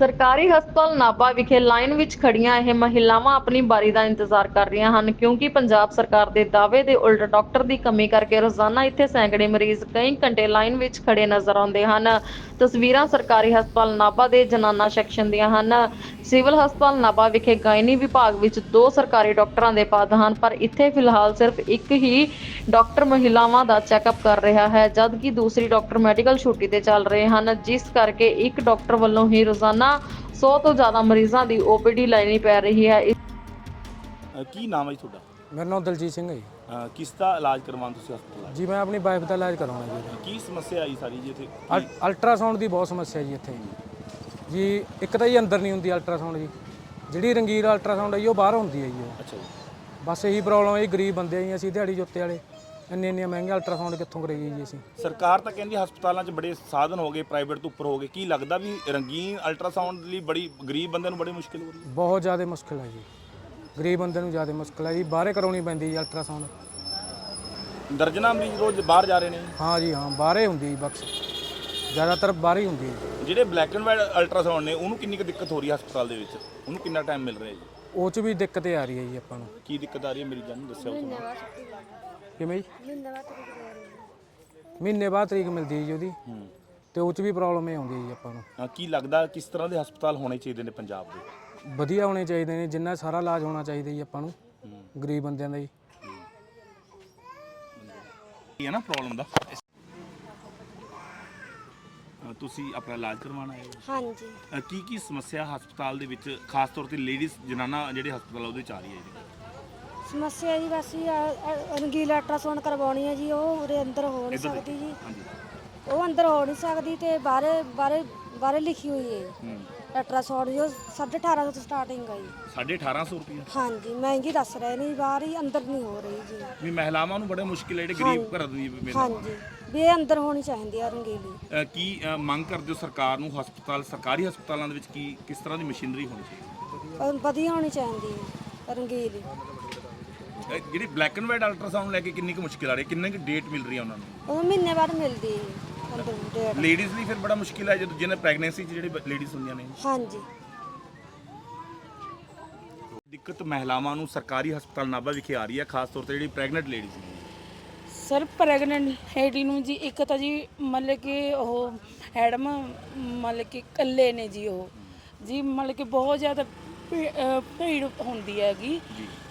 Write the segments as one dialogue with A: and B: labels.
A: So ਸਰਕਾਰੀ ਹਸਪਤਾਲ ਨਾਭਾ ਵਿਖੇ ਲਾਈਨ ਵਿੱਚ ਖੜੀਆਂ ਇਹ ਮਹਿਲਾਵਾਂ ਆਪਣੀ ਬਾਰੀ ਦਾ ਇੰਤਜ਼ਾਰ ਕਰ ਰਹੀਆਂ ਹਨ, ਕਿਉਂਕਿ ਪੰਜਾਬ ਸਰਕਾਰ ਦੇ ਦਾਅਵੇ ਦੇ ਉਲਟ ਡਾਕਟਰ ਦੀ ਕਮੀ ਕਰਕੇ ਰੋਜ਼ਾਨਾ ਇੱਥੇ ਸੈਂਕੜੇ ਮਰੀਜ਼ ਕਈ ਘੰਟੇ ਲਾਈਨ ਵਿੱਚ ਖੜੇ ਨਜ਼ਰ ਆਉਂਦੇ ਹਨ। ਤਸਵੀਰਾਂ ਸਰਕਾਰੀ ਹਸਪਤਾਲ ਨਾਭਾ ਦੇ ਜਨਾਨਾ ਸੈਕਸ਼ਨ ਦੀਆਂ ਹਨ। ਸਿਵਲ ਹਸਪਤਾਲ ਨਾਭਾ ਵਿਖੇ ਗਾਇਨੀ ਵਿਭਾਗ ਵਿੱਚ ਦੋ ਸਰਕਾਰੀ ਡਾਕਟਰਾਂ ਦੇ ਪਦ ਹਨ, ਪਰ ਇੱਥੇ ਫਿਲਹਾਲ ਸਿਰਫ ਇੱਕ ਹੀ ਡਾਕਟਰ ਮਹਿਲਾਵਾਂ ਦਾ ਚੈੱਕਅਪ ਕਰ ਰਿਹਾ ਹੈ, ਜਦਕਿ ਦੂਸਰੀ ਡਾਕਟਰ ਮੈਡੀਕਲ ਛੁੱਟੀ ਤੇ ਚੱਲ ਰਹੇ ਹਨ। ਜਿਸ ਕਰਕੇ ਇੱਕ ਡਾਕਟਰ ਵੱਲੋਂ ਹੀ ਰੋਜ਼ਾਨਾ 100 ਤੋਂ ਜ਼ਿਆਦਾ ਮਰੀਜ਼ਾਂ ਦੀ OPD ਲੈਣੀ ਪੈ ਰਹੀ ਹੈ।
B: ਅ, ਕੀ ਨਾਮ ਹੈ ਜੀ ਤੁਹਾਡਾ?
C: ਮੇਰਾ ਨਾਮ ਦਲਜੀਤ ਸਿੰਘ ਹੈ ਜੀ।
B: ਅ, ਕਿਸ ਦਾ ਇਲਾਜ ਕਰਵਾਉਣ ਤੁਸੀਂ ਹਸਪਤਾਲ ਆਏ?
C: ਜੀ ਮੈਂ ਆਪਣੀ ਵਾਈਫ ਦਾ ਇਲਾਜ ਕਰਾਉਣਾ ਜੀ।
B: ਕੀ ਸਮੱਸਿਆ ਆਈ ਸਾਰੀ ਜੀ ਇੱਥੇ?
C: ਅਲ- ਅਲਟਰਾਸਾਊਂਡ ਦੀ ਬਹੁਤ ਸਮੱਸਿਆ ਜੀ ਇੱਥੇ। ਜੀ ਇੱਕ ਤਾਂ ਜੀ ਅੰਦਰ ਨਹੀਂ ਹੁੰਦੀ ਅਲਟਰਾਸਾਊਂਡ ਜੀ। ਜਿਹੜੀ ਰੰਗੀਰ ਅਲਟਰਾਸਾਊਂਡ ਹੈ ਜੀ ਉਹ ਬਾਹਰ ਹੁੰਦੀ ਹੈ ਜੀ। ਉਹ
B: ਅੱਛਾ ਜੀ।
C: ਬਸ ਇਹੀ ਪ੍ਰੋਬਲਮ ਹੈ ਜੀ ਗਰੀਬ ਬੰਦੇ ਆ ਜੀ ਅਸੀਂ ਦਿਹਾੜੀ ਜੁੱਤੇ ਵਾਲੇ। ਇੰਨੇ ਇੰਨੇ ਮਹਿੰਗੇ ਅਲਟਰਾਸਾਊਂਡ ਕਿੱਥੋਂ ਕਰਾਈਏ ਜੀ ਅਸੀਂ?
B: ਸਰਕਾਰ ਤਾਂ ਕਹਿੰਦੀ ਹਸਪਤਾਲਾਂ 'ਚ ਬੜੇ ਸਾਧਨ ਹੋ ਗਏ ਪ੍ਰਾਈਵੇਟ ਤੋਂ ਉੱਪਰ ਹੋ ਗਏ। ਕੀ ਲੱਗਦਾ ਵੀ ਰੰਗੀਨ ਅਲਟਰਾਸਾਊਂਡ ਲਈ ਬੜੀ ਗਰੀਬ ਬੰਦੇ ਨੂੰ ਬੜੀ ਮੁਸ਼ਕਿਲ ਹੋ ਰਹੀ ਹੈ?
C: ਬਹੁਤ ਜ਼ਿਆਦਾ ਮੁਸ਼ਕਿਲ ਹੈ ਜੀ। ਗਰੀਬ ਬੰਦੇ ਨੂੰ ਜ਼ਿਆਦਾ ਮੁਸ਼ਕਿਲ ਹੈ ਜੀ। ਬਾਹਰੇ ਕਰਾਉਣੀ ਪੈਂਦੀ ਜੀ ਅਲਟਰਾਸਾਊਂਡ
B: ਦਰਜਨਾਂ ਮਰੀਜ਼ ਰੋਜ਼ ਬਾਹਰ ਜਾ ਰਹੇ ਨੇ।
C: ਹਾਂ ਜੀ ਹਾਂ ਬਾਹਰੇ ਹੁੰਦੀ ਜੀ ਬਕਸ। ਜ਼ਿਆਦਾਤਰ ਬਾਹਰੇ ਹੀ ਹੁੰਦੀ ਹੈ ਜੀ।
B: ਜਿਹੜੇ ਬਲੈਕ ਐਂਡ ਵਾਈਟ ਅਲਟਰਾਸਾਊਂਡ ਨੇ ਉਹਨੂੰ ਕਿੰਨੀ ਕੁ ਦਿੱਕਤ ਹੋ ਰਹੀ ਹੈ ਹਸਪਤਾਲ ਦੇ ਵਿੱਚ? ਉਹਨੂੰ ਕਿੰਨਾ ਟਾਈਮ ਮਿਲ ਰਿਹਾ ਜੀ?
C: ਉਹ 'ਚ ਵੀ ਦਿੱਕਤ ਆ ਰਹੀ ਹੈ ਜੀ ਆਪਾਂ ਨੂੰ।
B: ਕੀ ਦਿੱਕਤ ਆ ਰਹੀ ਹੈ ਮਰੀਜ਼ਾਂ ਨੂੰ ਦੱਸਿਓ ਤੁਸੀਂ।
C: ਕਿਵੇਂ ਜੀ? ਮਹੀਨੇ ਬਾਅਦ ਤਰੀਕ ਮਿਲਦੀ ਹੈ ਜੀ ਉਹਦੀ।
B: ਹੂੰ।
C: ਤੇ ਉਹ 'ਚ ਵੀ ਪ੍ਰੋਬਲਮ ਇਹ ਆਉਂਦੀ ਹੈ ਜੀ ਆਪਾਂ ਨੂੰ।
B: ਅ, ਕੀ ਲੱਗਦਾ ਕਿਸ ਤਰ੍ਹਾਂ ਦੇ ਹਸਪਤਾਲ ਹੋਣੇ ਚਾਹੀਦੇ ਨੇ ਪੰਜਾਬ ਦੇ?
C: ਵਧੀਆ ਹੋਣੇ ਚਾਹੀਦੇ ਨੇ ਜਿੰਨਾ ਸਾਰਾ ਇਲਾਜ ਹੋਣਾ ਚਾਹੀਦਾ ਜੀ ਆਪਾਂ ਨੂੰ ਗਰੀਬ ਬੰਦਿਆਂ ਦਾ ਜੀ।
B: ਕੀ ਹੈ ਨਾ ਪ੍ਰੋਬਲਮ ਦਾ? ਅ, ਤੁਸੀਂ ਆਪਣਾ ਇਲਾਜ ਕਰਵਾਉਣ ਆਏ ਹੋ?
D: ਹਾਂਜੀ।
B: ਅ, ਕੀ ਕੀ ਸਮੱਸਿਆ ਹਸਪਤਾਲ ਦੇ ਵਿੱਚ ਖਾਸ ਤੌਰ ਤੇ ਲੇਡੀਜ਼ ਜਨਾਨਾ ਜਿਹੜੇ ਹਸਪਤਾਲ ਆ ਉਹਦੇ ਚ ਆ ਰਹੀ ਹੈ ਜੀ?
D: ਸਮੱਸਿਆ ਜੀ ਬਸ ਆ- ਰੰਗੀਲਾ ਅਲਟਰਾਸਾਊਂਡ ਕਰਵਾਉਣੀ ਹੈ ਜੀ ਉਹ ਉਰੇ ਅੰਦਰ ਹੋ ਨਹੀਂ
B: ਇੱਧਰ
D: ਸਕਦੀ ਜੀ।
B: ਹਾਂਜੀ।
D: ਉਹ ਅੰਦਰ ਹੋ ਨਹੀਂ ਸਕਦੀ ਤੇ ਬਾਹਰੇ ਬਾਹਰੇ ਬਾਹਰੇ ਲਿਖੀ ਹੋਈ ਹੈ
B: ਹੂੰ।
D: ਅਲਟਰਾਸਾਊਂਡ ਜੋ 1850 ਤੋਂ ਸਟਾਰਟਿੰਗ ਹੈ ਜੀ।
B: 1850 ਰੁਪਏ
D: ਹਾਂਜੀ ਮਹਿੰਗੀ ਦੱਸ ਰਹੇ ਨੇ ਬਾਹਰ ਹੀ ਅੰਦਰ ਨਹੀਂ ਹੋ ਰਹੀ ਜੀ।
B: ਵੀ ਮਹਿਲਾਵਾਂ ਨੂੰ ਬੜੇ ਮੁਸ਼ਕਿਲ ਹੈ ਜਿਹੜੇ ਗਰੀਬ ਘਰ ਦੀ ਮਹਿਲਾ
D: ਹਾਂਜੀ ਵੀ ਇਹ ਅੰਦਰ ਹੋਣੀ ਚਾਹੀਦੀ ਆ ਰੰਗੀਲੀ
B: ਅ, ਕੀ ਅ, ਮੰਗ ਕਰਦੇ ਹੋ ਸਰਕਾਰ ਨੂੰ ਹਸਪਤਾਲ ਸਰਕਾਰੀ ਹਸਪਤਾਲਾਂ ਦੇ ਵਿੱਚ ਕੀ ਕਿਸ ਤਰ੍ਹਾਂ ਦੀ ਮਸ਼ੀਨਰੀ ਹੋਣੀ ਚਾਹੀਦੀ?
D: ਪਰ ਵਧੀਆ ਹੋਣੀ ਚਾਹੀਦੀ ਹੈ ਰੰਗੀਲੀ
B: ਜਿਹੜੀ ਬਲੈਕ ਐਂਡ ਵਾਈਟ ਅਲਟਰਾਸਾਊਂਡ ਲੈ ਕੇ ਕਿੰਨੀ ਕੁ ਮੁਸ਼ਕਿਲ ਆ ਰਹੀ ਹੈ? ਕਿੰਨੇ ਕੁ ਡੇਟ ਮਿਲ ਰਹੀ ਹੈ ਉਹਨਾਂ ਨੂੰ?
D: ਉਹ ਮਹੀਨੇ ਬਾਅਦ ਮਿਲਦੀ ਹੈ। ਅੰਦਰ ਡੇਟ
B: ਲੇਡੀਜ਼ ਲਈ ਫਿਰ ਬੜਾ ਮੁਸ਼ਕਿਲ ਹੈ ਜਦੋਂ ਜਿਹਨੇ ਪ੍ਰੈਗਨੈਂਸੀ 'ਚ ਜਿਹੜੇ ਲੇਡੀਜ਼ ਹੁੰਦੀਆਂ ਨੇ।
D: ਹਾਂਜੀ।
B: ਦਿੱਕਤ ਮਹਿਲਾਵਾਂ ਨੂੰ ਸਰਕਾਰੀ ਹਸਪਤਾਲ ਨਾਭਾ ਵਿਖੇ ਆ ਰਹੀ ਹੈ ਖਾਸ ਤੌਰ ਤੇ ਜਿਹੜੀ ਪ੍ਰੈਗਨੈਂਟ ਲੇਡੀਜ਼ ਨੇ।
E: ਸਰ ਪ੍ਰੈਗਨੈਂਟ ਲੇਡੀ ਨੂੰ ਜੀ ਇੱਕ ਤਾਂ ਜੀ ਮਤਲਬ ਕਿ ਉਹ ਐਡਮ ਮਤਲਬ ਕਿ ਇਕੱਲੇ ਨੇ ਜੀ ਉਹ। ਜੀ ਮਤਲਬ ਕਿ ਬਹੁਤ ਜ਼ਿਆਦਾ ਭੀ- ਅਹ ਭੀੜ ਹੁੰਦੀ ਹੈਗੀ।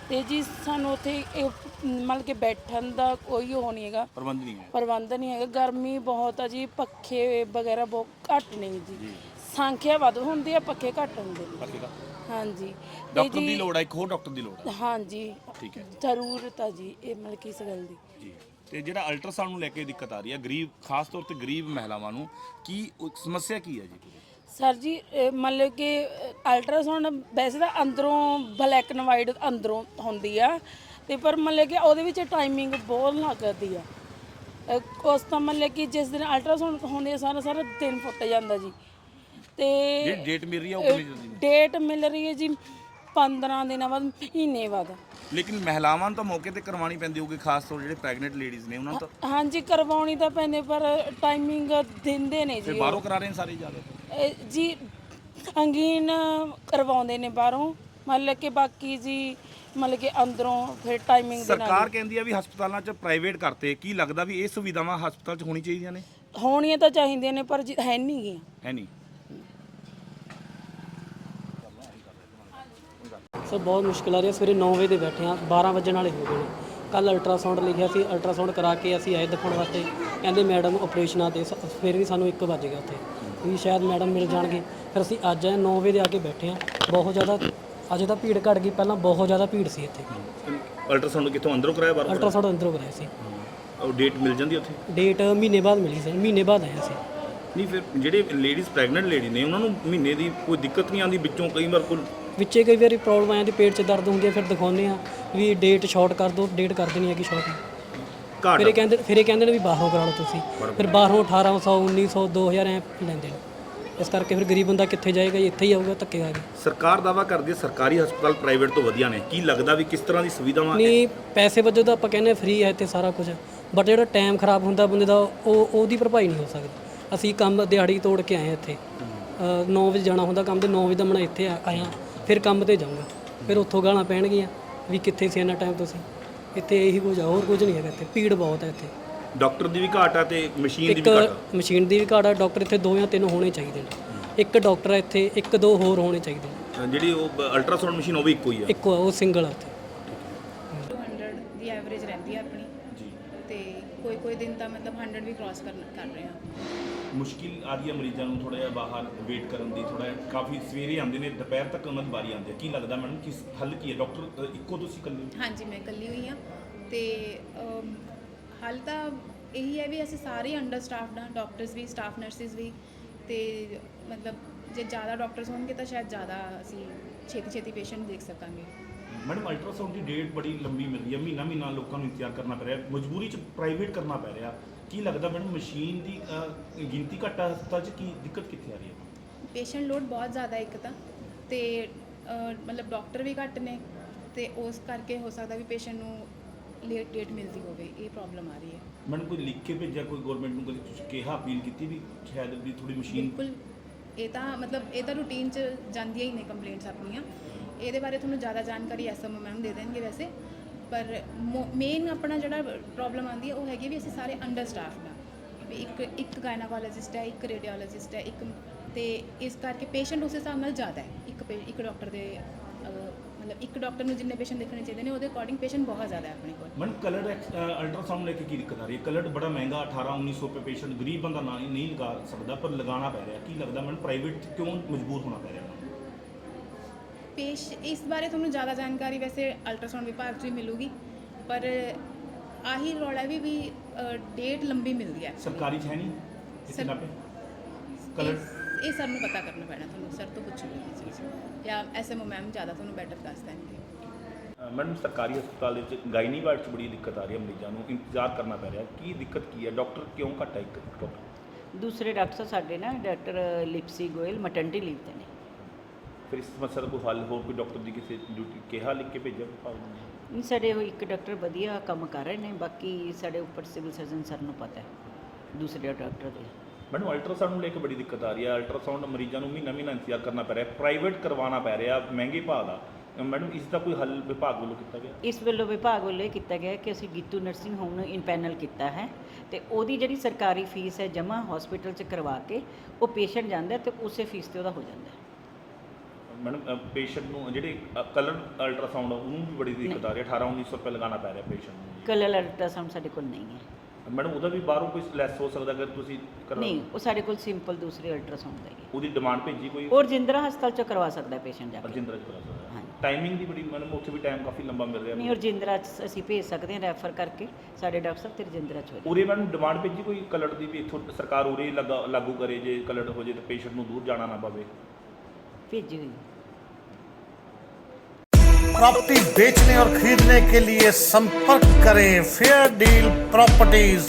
E: ਤੇ ਜੀ ਸਾਨੂੰ ਉੱਥੇ ਇਹ ਮਤਲਬ ਕਿ ਬੈਠਣ ਦਾ ਕੋਈ ਉਹ ਨਹੀਂ ਹੈਗਾ।
B: ਪ੍ਰਬੰਧ ਨਹੀਂ ਹੈ
E: ਪ੍ਰਬੰਧ ਨਹੀਂ ਹੈਗਾ। ਗਰਮੀ ਬਹੁਤ ਆ ਜੀ ਪੱਖੇ ਵਗੈਰਾ ਬਹੁਤ ਘੱਟ ਨੇ ਜੀ। ਸੰਖਿਆ ਵੱਧ ਹੁੰਦੀ ਆ ਪੱਖੇ ਘੱਟ ਹੁੰਦੇ ਨੇ।
B: ਬਾਕੀ ਦਾ
E: ਹਾਂਜੀ। ਤੇ
B: ਡਾਕਟਰ ਦੀ
E: ਜੀ
B: ਲੋੜ ਹੈ ਇੱਕ ਹੋਰ ਡਾਕਟਰ ਦੀ ਲੋੜ ਹੈ
E: ਹਾਂਜੀ।
B: ਠੀਕ ਹੈ
E: ਜ਼ਰੂਰਤ ਆ ਜੀ ਇਹ ਮਤਲਬ ਕਿ ਇਸ ਗੱਲ ਦੀ।
B: ਜੀ। ਤੇ ਜਿਹੜਾ ਅਲਟਰਾਸਾਊਂਡ ਨੂੰ ਲੈ ਕੇ ਦਿੱਕਤ ਆ ਰਹੀ ਹੈ ਗਰੀਬ ਖਾਸ ਤੌਰ ਤੇ ਗਰੀਬ ਮਹਿਲਾਵਾਂ ਨੂੰ ਕੀ ਉਹ ਸਮੱਸਿਆ ਕੀ ਹੈ ਜੀ?
E: ਸਰ ਜੀ ਇਹ ਮਤਲਬ ਕਿ ਅਲਟਰਾਸਾਊਂਡ ਵੈਸੇ ਤਾਂ ਅੰਦਰੋਂ ਬਲੈਕ ਐਂਡ ਵਾਈਟ ਅੰਦਰੋਂ ਹੁੰਦੀ ਆ ਤੇ ਪਰ ਮਤਲਬ ਕਿ ਉਹਦੇ ਵਿੱਚ ਟਾਈਮਿੰਗ ਬਹੁਤ ਲੱਗਦੀ ਆ। ਅਹ ਉਸ ਤਾਂ ਮਤਲਬ ਕਿ ਜਿਸ ਦਿਨ ਅਲਟਰਾਸਾਊਂਡ ਹੁੰਦੀ ਆ ਸਾਰਾ ਸਾਰਾ ਦਿਨ ਫੁੱਟ ਜਾਂਦਾ ਜੀ। ਤੇ
B: ਜਿਹੜੀ ਡੇਟ ਮਿਲ ਰਹੀ ਹੈ ਉਹ ਕਿੰਨੀ ਜਲਦੀ
E: ਡੇਟ ਮਿਲ ਰਹੀ ਹੈ ਜੀ 15 ਦਿਨਾਂ ਬਾਅਦ ਮਹੀਨੇ ਬਾਅਦ।
B: ਲੇਕਿਨ ਮਹਿਲਾਵਾਂ ਨੂੰ ਤਾਂ ਮੌਕੇ ਤੇ ਕਰਵਾਉਣੀ ਪੈਂਦੀ ਹੋਊਗੀ ਖਾਸ ਤੌਰ ਜਿਹੜੇ ਪ੍ਰੈਗਨੈਂਟ ਲੇਡੀਜ਼ ਨੇ ਉਹਨਾਂ ਨੂੰ ਤਾਂ।
E: ਹਾਂਜੀ ਕਰਵਾਉਣੀ ਤਾਂ ਪੈਂਦੇ ਪਰ ਟਾਈਮਿੰਗ ਦਿੰਦੇ ਨੇ
B: ਫਿਰ
E: ਜੀ।
B: ਬਾਹਰੋਂ ਕਰਾ ਰਹੇ ਨੇ ਸਾਰੇ ਜ਼ਿਆਦਾ?
E: ਇਹ ਜੀ ਅੰਗੀਨ ਕਰਵਾਉਂਦੇ ਨੇ ਬਾਹਰੋਂ। ਮਤਲਬ ਕਿ ਬਾਕੀ ਜੀ ਮਤਲਬ ਕਿ ਅੰਦਰੋਂ ਫਿਰ ਟਾਈਮਿੰਗ ਦੇ ਨਾਲ।
B: ਸਰਕਾਰ ਕਹਿੰਦੀ ਆ ਵੀ ਹਸਪਤਾਲਾਂ 'ਚ ਪ੍ਰਾਈਵੇਟ ਕਰਤੇ। ਕੀ ਲੱਗਦਾ ਵੀ ਇਹ ਸੁਵਿਧਾਵਾਂ ਹਸਪਤਾਲ 'ਚ ਹੋਣੀ ਚਾਹੀਦੀਆਂ ਨੇ?
E: ਹੋਣੀਆਂ ਤਾਂ ਚਾਹੀਦੀਆਂ ਨੇ ਪਰ ਜੀ ਹੈ ਨਹੀਂ ਗੀਆਂ।
B: ਹੈ ਨਹੀਂ
F: ਸਰ ਬਹੁਤ ਮੁਸ਼ਕਿਲ ਆ ਰਹੀ ਹੈ। ਸਵੇਰੇ 9 ਵਜੇ ਦੇ ਬੈਠੇ ਆ 12 ਵਜਣ ਵਾਲੇ ਹੋ ਗਏ ਨੇ। ਕੱਲ ਅਲਟਰਾਸਾਊਂਡ ਲਿਖਿਆ ਸੀ। ਅਲਟਰਾਸਾਊਂਡ ਕਰਾ ਕੇ ਅਸੀਂ ਆਏ ਦਿਖਾਉਣ ਵਾਸਤੇ। ਕਹਿੰਦੇ ਮੈਡਮ ਆਪਰੇਸ਼ਨ ਆ ਤੇ ਸ- ਫਿਰ ਵੀ ਸਾਨੂੰ 1 ਵੱਜ ਗਿਆ ਉੱਥੇ। ਵੀ ਸ਼ਾਇਦ ਮੈਡਮ ਮਿਲ ਜਾਣਗੇ। ਫਿਰ ਅਸੀਂ ਅੱਜ ਆਏ 9 ਵਜੇ ਦੇ ਆ ਕੇ ਬੈਠੇ ਆ ਬਹੁਤ ਜ਼ਿਆਦਾ ਅਜੇ ਤਾਂ ਭੀੜ ਘਟ ਗਈ। ਪਹਿਲਾਂ ਬਹੁਤ ਜ਼ਿਆਦਾ ਭੀੜ ਸੀ ਇੱਥੇ।
B: ਅਲਟਰਾਸਾਊਂਡ ਕਿੱਥੋਂ? ਅੰਦਰੋਂ ਕਰਾਇਆ ਬਾਹਰੋਂ
F: ਅਲਟਰਾਸਾਊਂਡ ਅੰਦਰੋਂ ਕਰਾਇਆ ਸੀ।
B: ਉਹ ਡੇਟ ਮਿਲ ਜਾਂਦੀ ਉੱਥੇ?
F: ਡੇਟ ਮਹੀਨੇ ਬਾਅਦ ਮਿਲੀ ਸੀ। ਮਹੀਨੇ ਬਾਅਦ ਆਇਆ ਸੀ
B: ਨਹੀਂ ਫਿਰ ਜਿਹੜੇ ਲੇਡੀਜ਼ ਪ੍ਰੈਗਨੈਂਟ ਲੇਡੀ ਨੇ ਉਹਨਾਂ ਨੂੰ ਮਹੀਨੇ ਦੀ ਕੋਈ ਦਿੱਕਤ ਨਹੀਂ ਆਉਂਦੀ? ਵਿੱਚੋਂ ਕਈ ਵਾਰ ਕੋਈ
F: ਵਿੱਚੇ ਕਈ ਵਾਰੀ ਪ੍ਰੋਬਲਮ ਆ ਜਾਂਦੀ ਪੇਟ 'ਚ ਦਰਦ ਹੁੰਦੀ ਹੈ ਫਿਰ ਦਿਖਾਉਂਦੇ ਆ ਵੀ ਡੇਟ ਸ਼ਾਰਟ ਕਰ ਦਿਓ। ਡੇਟ ਕਰ ਦੇਣੀ ਹੈਗੀ ਸ਼ਾਰਟ।
B: ਘਾਟ।
F: ਫਿਰ ਇਹ ਕਹਿੰਦੇ ਫਿਰ ਇਹ ਕਹਿੰਦੇ ਨੇ ਵੀ ਬਾਹਰੋਂ ਕਰਾ ਲਓ ਤੁਸੀਂ ਫਿਰ ਬਾਹਰੋਂ 1800 1900 2000 ਐ ਲੈਂਦੇ ਨੇ। ਇਸ ਕਰਕੇ ਫਿਰ ਗਰੀਬ ਬੰਦਾ ਕਿੱਥੇ ਜਾਏਗਾ? ਜੀ ਇੱਥੇ ਹੀ ਆਊਗਾ ਧੱਕੇ ਖਾ ਕੇ।
B: ਸਰਕਾਰ ਦਾਵਾ ਕਰਦੀ ਹੈ ਸਰਕਾਰੀ ਹਸਪਤਾਲ ਪ੍ਰਾਈਵੇਟ ਤੋਂ ਵਧੀਆ ਨੇ। ਕੀ ਲੱਗਦਾ ਵੀ ਕਿਸ ਤਰ੍ਹਾਂ ਦੀ ਸੁਵਿਧਾਵਾਂ
F: ਨਹੀਂ ਪੈਸੇ ਵਜੋਂ ਤਾਂ ਆਪਾਂ ਕਹਿੰਦੇ ਫ੍ਰੀ ਹੈ ਇੱਥੇ ਸਾਰਾ ਕੁਝ। ਬਟ ਜਿਹੜਾ ਟਾਈਮ ਖਰਾਬ ਹੁੰਦਾ ਬੰਦੇ ਦਾ ਉਹ ਉਹਦੀ ਭਰਪਾਈ ਨਹੀਂ ਹੋ ਸਕਦੀ। ਅਸੀਂ ਕੰਮ ਦਿਹਾੜੀ ਤੋੜ ਕੇ ਆਏ ਹਾਂ ਇੱਥੇ। 9 ਵਜੇ ਜਾਣਾ ਹੁੰਦਾ ਕੰਮ ਤੇ 9 ਵਜੇ ਦਾ ਮੈਂ ਇੱਥੇ ਆ- ਆਇਆ। ਫਿਰ ਕੰਮ ਤੇ ਜਾਊਂਗਾ। ਫਿਰ ਉੱਥੋਂ ਗਾਲਾਂ ਪੈਣਗੀਆਂ ਵੀ ਕਿੱਥੇ ਸੀ ਇੰਨਾ ਟਾਈਮ ਤੁਸੀਂ। ਇੱਥੇ ਇਹੀ ਕੁਝ ਆ ਹੋਰ ਕੁਝ ਨਹੀਂ ਹੈਗਾ ਇੱਥੇ ਭੀੜ ਬਹੁਤ ਹੈ ਇੱਥੇ।
B: ਡਾਕਟਰ ਦੀ ਵੀ ਘਾਟ ਆ ਤੇ ਮਸ਼ੀਨ ਦੀ
F: ਇੱਕ
B: ਵੀ ਘਾਟ ਆ?
F: ਮਸ਼ੀਨ ਦੀ ਵੀ ਘਾਟ ਆ ਡਾਕਟਰ ਇੱਥੇ ਦੋ ਜਾਂ ਤਿੰਨ ਹੋਣੇ ਚਾਹੀਦੇ ਨੇ। ਇੱਕ ਡਾਕਟਰ ਹੈ ਇੱਥੇ ਇੱਕ ਦੋ ਹੋਰ ਹੋਣੇ ਚਾਹੀਦੇ ਨੇ।
B: ਅ, ਜਿਹੜੀ ਉਹ ਅਲਟਰਾਸਾਊਂਡ ਮਸ਼ੀਨ ਉਹ ਵੀ ਇੱਕੋ ਹੀ ਆ?
F: ਇੱਕ ਉਹ ਸਿੰਗਲ ਆ ਉੱਥੇ
G: 200 ਦੀ ਐਵਰੇਜ ਰਹਿੰਦੀ ਹੈ ਆਪਣੀ।
B: ਜੀ।
G: ਤੇ ਕੋਈ ਕੋਈ ਦਿਨ ਤਾਂ ਮਤਲਬ 100 ਵੀ ਕ੍ਰਾਸ ਕਰ ਕਰ ਰਹੇ ਹਾਂ
B: ਮੁਸ਼ਕਿਲ ਆ ਰਹੀ ਹੈ ਮਰੀਜ਼ਾਂ ਨੂੰ ਥੋੜਾ ਜਿਹਾ ਬਾਹਰ ਵੇਟ ਕਰਨ ਦੀ ਥੋੜਾ ਕਾਫੀ ਸਵੇਰੇ ਆਉਂਦੇ ਨੇ ਦੁਪਹਿਰ ਤੱਕ ਉਹਨਾਂ ਦੀ ਵਾਰੀ ਆਉਂਦੀ ਹੈ। ਕੀ ਲੱਗਦਾ ਮੈਡਮ ਕਿਸ ਹੱਲ ਕੀ ਹੈ? ਡਾਕਟਰ ਇੱਕੋ ਤੁਸੀਂ ਇਕੱਲੇ ਹੋ?
G: ਹਾਂਜੀ ਮੈਂ ਇਕੱਲੀ ਹੋਈ ਹਾਂ ਤੇ ਅਮ, ਹੱਲ ਤਾਂ ਇਹੀ ਹੈ ਵੀ ਅਸੀਂ ਸਾਰੇ ਅੰਡਰ ਸਟਾਫਡ ਹਾਂ ਡਾਕਟਰਸ ਵੀ ਸਟਾਫ ਨਰਸਿਸ ਵੀ ਤੇ ਮਤਲਬ ਜੇ ਜ਼ਿਆਦਾ ਡਾਕਟਰਸ ਹੋਣਗੇ ਤਾਂ ਸ਼ਾਇਦ ਜ਼ਿਆਦਾ ਅਸੀਂ ਛੇਤੀ ਛੇਤੀ ਪੇਸ਼ੈਂਟ ਦੇਖ ਸਕਾਂਗੇ।
B: ਮੈਡਮ ਅਲਟਰਾਸਾਊਂਡ ਦੀ ਡੇਟ ਬੜੀ ਲੰਬੀ ਮਿਲਦੀ ਹੈ ਮਹੀਨਾ ਮਹੀਨਾ ਲੋਕਾਂ ਨੂੰ ਇੰਤਜ਼ਾਰ ਕਰਨਾ ਪੈ ਰਿਹਾ ਮਜਬੂਰੀ ਚ ਪ੍ਰਾਈਵੇਟ ਕਰਨਾ ਪੈ ਰਿਹਾ। ਕੀ ਲੱਗਦਾ ਮੈਡਮ ਮਸ਼ੀਨ ਦੀ ਗਿਣਤੀ ਘੱਟ ਆ ਹਸਪਤਾਲ ਚ ਕੀ ਦਿੱਕਤ ਕਿੱਥੇ ਆ ਰਹੀ ਹੈ?
G: ਪੇਸ਼ੈਂਟ ਲੋਡ ਬਹੁਤ ਜ਼ਿਆਦਾ ਇੱਕ ਤਾਂ ਤੇ ਮਤਲਬ ਡਾਕਟਰ ਵੀ ਘੱਟ ਨੇ ਤੇ ਉਸ ਕਰਕੇ ਹੋ ਸਕਦਾ ਵੀ ਪੇਸ਼ੈਂਟ ਨੂੰ ਲੇਟ ਡੇਟ ਮਿਲਦੀ ਹੋਵੇ ਇਹ ਪ੍ਰੋਬਲਮ ਆ ਰਹੀ ਹੈ।
B: ਮੈਡਮ ਕੋਈ ਲਿਖ ਕੇ ਭੇਜਿਆ ਕੋਈ ਗਵਰਨਮੈਂਟ ਨੂੰ ਕੋਈ ਤੁਸੀਂ ਕਿਹਾ ਅਪੀਲ ਕੀਤੀ ਵੀ ਸ਼ਾਇਦ ਵੀ ਥੋੜੀ ਮਸ਼ੀਨ
G: ਬਿਲਕੁਲ ਇਹ ਤਾਂ ਮਤਲਬ ਇਹ ਤਾਂ ਰੂਟੀਨ 'ਚ ਜਾਂਦੀਆਂ ਹੀ ਨੇ ਕੰਪਲੇਂਟਸ ਆਪਣੀਆਂ। ਇਹਦੇ ਬਾਰੇ ਤੁਹਾਨੂੰ ਜ਼ਿਆਦਾ ਜਾਣਕਾਰੀ ਐਸਐਮਓ ਮੈਮ ਦੇ ਦੇਣਗੇ ਵੈਸੇ। ਪਰ ਮੇਨ ਆਪਣਾ ਜਿਹੜਾ ਪ੍ਰੋਬਲਮ ਆਉਂਦੀ ਹੈ, ਉਹ ਹੈਗੀ ਵੀ ਅਸੀਂ ਸਾਰੇ ਅੰਡਰ ਸਟਾਫਡ ਹਾਂ। ਵੀ ਇੱਕ ਇੱਕ ਗਾਇਨਾਕੋਲੋਜਿਸਟ ਹੈ, ਇੱਕ ਰੇਡੀਓਲੋਜਿਸਟ ਹੈ, ਇੱਕ ਤੇ ਇਸ ਕਰਕੇ ਪੇਸ਼ੈਂਟ ਉਸ ਹਿਸਾਬ ਨਾਲ ਜ਼ਿਆਦਾ ਹੈ। ਇੱਕ ਪੇ- ਇੱਕ ਡਾਕਟਰ ਦੇ ਮਤਲਬ ਇੱਕ ਡਾਕਟਰ ਨੂੰ ਜਿੰਨੇ ਪੇਸ਼ੈਂਟ ਦੇਖਣੇ ਚਾਹੀਦੇ ਨੇ, ਉਹਦੇ ਅਕੋਰਡਿੰਗ ਪੇਸ਼ੈਂਟ ਬਹੁਤ ਜ਼ਿਆਦਾ ਹੈ ਆਪਣੇ ਕੋਲ।
B: ਮੈਡਮ ਕਲਰ ਅਲਟਰਾਸਾਊਂਡ ਲੈ ਕੇ ਕੀ ਦਿੱਕਤ ਆ ਰਹੀ ਹੈ? ਕਲਰ ਬੜਾ ਮਹਿੰਗਾ 18 1900 ਰੁਪਏ ਪੇਸ਼ੈਂਟ ਗਰੀਬ ਬੰਦਾ ਨਾ, ਨਹੀਂ ਲਗਾ ਸਕਦਾ, ਪਰ ਲਗਾਉਣਾ ਪੈ ਰਿਹਾ। ਕੀ ਲੱਗਦਾ ਮੈਡਮ ਪ੍ਰਾਈਵੇਟ ਕਿਉਂ ਮਜਬੂਰ ਹੋਣਾ ਪੈ ਰਿਹਾ?
G: ਪੇਸ਼ ਇਸ ਬਾਰੇ ਤੁਹਾਨੂੰ ਜ਼ਿਆਦਾ ਜਾਣਕਾਰੀ ਵੈਸੇ ਅਲਟਰਾਸਾਊਂਡ ਵਿਭਾਗ 'ਚ ਹੀ ਮਿਲੂਗੀ ਪਰ ਆਹੀ ਰੌਲਾ ਵੀ ਵੀ ਡੇਟ ਲੰਬੀ ਮਿਲਦੀ ਹੈ।
B: ਸਰਕਾਰੀ 'ਚ ਹੈ ਨਹੀਂ? ਇੱਥੇ
G: ਸਰ-
B: ਨਾ ਪੇ ਕਲਰ
G: ਇਸ- ਇਹ ਸਰ ਨੂੰ ਪਤਾ ਕਰਨਾ ਪੈਣਾ ਤੁਹਾਨੂੰ ਸਰ ਤੋਂ ਪੁੱਛੂਗੀ ਇਹ ਚੀਜ਼ ਜਾਂ ਐਸਐਮਓ ਮੈਮ ਜ਼ਿਆਦਾ ਤੁਹਾਨੂੰ ਬੈਟਰ ਦੱਸ ਦੇਣਗੇ।
B: ਅ, ਮੈਡਮ ਸਰਕਾਰੀ ਹਸਪਤਾਲ ਦੇ ਵਿੱਚ ਗਾਇਨੀ ਵਾਰਡ 'ਚ ਬੜੀ ਦਿੱਕਤ ਆ ਰਹੀ ਹੈ ਮਰੀਜ਼ਾਂ ਨੂੰ ਇੰਤਜ਼ਾਰ ਕਰਨਾ ਪੈ ਰਿਹਾ। ਕੀ ਦਿੱਕਤ ਕੀ ਹੈ? ਡਾਕਟਰ ਕਿਉਂ ਘੱਟ ਹੈ ਇੱਕ ਡਾਕਟਰ
H: ਦੂਸਰੇ ਡਾਕਟਰ ਸਾਹਿਬ ਸਾਡੇ ਨਾ doctor Lipsi Goyal maternity leave ਤੇ ਨੇ।
B: ਫਿਰ ਇਸ ਸਮੱਸਿਆ ਦਾ ਕੋਈ ਹੱਲ ਹੋਰ ਕੋਈ ਡਾਕਟਰ ਦੀ ਕਿਸੇ ਡਿਊਟੀ ਕਿਹਾ ਲਿਖ ਕੇ ਭੇਜਿਆ ਵਿਭਾਗ ਨੂੰ
H: ਨਹੀਂ, ਸਾਡੇ ਉਹ ਇੱਕ ਡਾਕਟਰ ਵਧੀਆ ਕੰਮ ਕਰ ਰਹੇ ਨੇ ਬਾਕੀ ਸਾਡੇ ਉੱਪਰ ਸਿਵਲ ਸਰਜਨ ਸਰ ਨੂੰ ਪਤਾ ਹੈ ਦੂਸਰੇ ਡਾਕਟਰ ਦੇ।
B: ਮੈਨੂੰ ਅਲਟਰਾਸਾਊਂਡ ਨੂੰ ਲੈ ਕੇ ਬੜੀ ਦਿੱਕਤ ਆ ਰਹੀ ਹੈ। ਅਲਟਰਾਸਾਊਂਡ ਮਰੀਜ਼ਾਂ ਨੂੰ ਮਹੀਨਾ ਮਹੀਨਾ ਇੰਤਜ਼ਾਰ ਕਰਨਾ ਪੈ ਰਿਹਾ ਪ੍ਰਾਈਵੇਟ ਕਰਵਾਉਣਾ ਪੈ ਰਿਹਾ ਮਹਿੰਗੇ ਭਾਅ ਦਾ। ਅ, ਮੈਡਮ ਇਸ ਦਾ ਕੋਈ ਹੱਲ ਵਿਭਾਗ ਵੱਲੋਂ ਕੀਤਾ ਗਿਆ?
H: ਇਸ ਵੱਲੋਂ ਵਿਭਾਗ ਵੱਲੋਂ ਇਹ ਕੀਤਾ ਗਿਆ ਕਿ ਅਸੀਂ ਗੀਤੂ ਨਰਸਿੰਗ ਹੋਮ ਨੂੰ ਇਨਪੈਨਲ ਕੀਤਾ ਹੈ ਤੇ ਉਹਦੀ ਜਿਹੜੀ ਸਰਕਾਰੀ ਫੀਸ ਹੈ ਜਮ੍ਹਾਂ ਹਸਪੀਟਲ 'ਚ ਕਰਵਾ ਕੇ ਉਹ ਪੇਸ਼ੈਂਟ ਜਾਂਦਾ ਹੈ ਤੇ ਉਸੇ ਫੀਸ ਤੇ ਉਹਦਾ ਹੋ ਜਾਂਦਾ ਹੈ।
B: ਮੈਡਮ ਪੇਸ਼ੈਂਟ ਨੂੰ ਜਿਹੜੇ ਕਲਰ ਅਲਟਰਾਸਾਊਂਡ ਉਹਨੂੰ ਵੀ ਬੜੀ ਦਿੱਕਤ ਆ ਰਹੀ ਹੈ। 18 1900 ਰੁਪਏ ਲਗਾਉਣਾ ਪੈ ਰਿਹਾ ਪੇਸ਼ੈਂਟ ਨੂੰ
H: ਕਲਰ ਅਲਟਰਾਸਾਊਂਡ ਸਾਡੇ ਕੋਲ ਨਹੀਂ ਹੈ।
B: ਮੈਡਮ ਉਹਦਾ ਵੀ ਬਾਹਰੋਂ ਕੋਈ ਲੈਸ ਹੋ ਸਕਦਾ ਅਗਰ ਤੁਸੀਂ ਕਰਵਾ
H: ਨਹੀਂ ਉਹ ਸਾਡੇ ਕੋਲ ਸਿੰਪਲ ਦੂਸਰੇ ਅਲਟਰਾਸਾਊਂਡ ਦਾ ਹੀ ਹੈ
B: ਉਹਦੀ ਡਿਮਾਂਡ ਭੇਜੀ ਕੋਈ?
H: ਉਹ ਰਜਿੰਦਰਾ ਹਸਪਤਾਲ 'ਚ ਕਰਵਾ ਸਕਦਾ ਪੇਸ਼ੈਂਟ ਜਾ ਕੇ।
B: ਰਜਿੰਦਰਾ ਚ ਕਰਾ ਸਕਦਾ
H: ਹਾਂਜੀ।
B: ਟਾਈਮਿੰਗ ਦੀ ਬੜੀ ਮੈਡਮ ਉੱਥੇ ਵੀ ਟਾਈਮ ਕਾਫੀ ਲੰਬਾ ਮਿਲ ਰਿਹਾ।
H: ਨਹੀਂ ਰਜਿੰਦਰਾ 'ਚ ਅਸੀਂ ਭੇਜ ਸਕਦੇ ਹਾਂ ਰੈਫਰ ਕਰਕੇ। ਸਾਡੇ ਡਾਕਟਰ ਸਾਹਿਬ ਤੇ ਰਜਿੰਦਰਾ 'ਚ ਹੋ ਜਾਏ
B: ਉਰੇ ਮੈਡਮ ਡਿਮਾਂਡ ਭੇਜੀ ਕੋਈ ਕਲਰ ਦੀ ਵੀ ਇੱਥੋਂ ਸਰਕਾਰ ਉਰੇ ਲਗਾ- ਲਾਗੂ ਕਰੇ ਜੇ ਕਲਰ ਹੋ ਜੇ ਤਾਂ ਪੇਸ਼ੈਂਟ ਨੂੰ ਦੂਰ ਜਾਣਾ ਨਾ ਪਵੇ?
H: ਭੇਜੀ ਹੋਈ
I: प्रॉपर्टी बेचने और खरीदने के लिए संपर्क करें फेयर डील प्रॉपर्टीज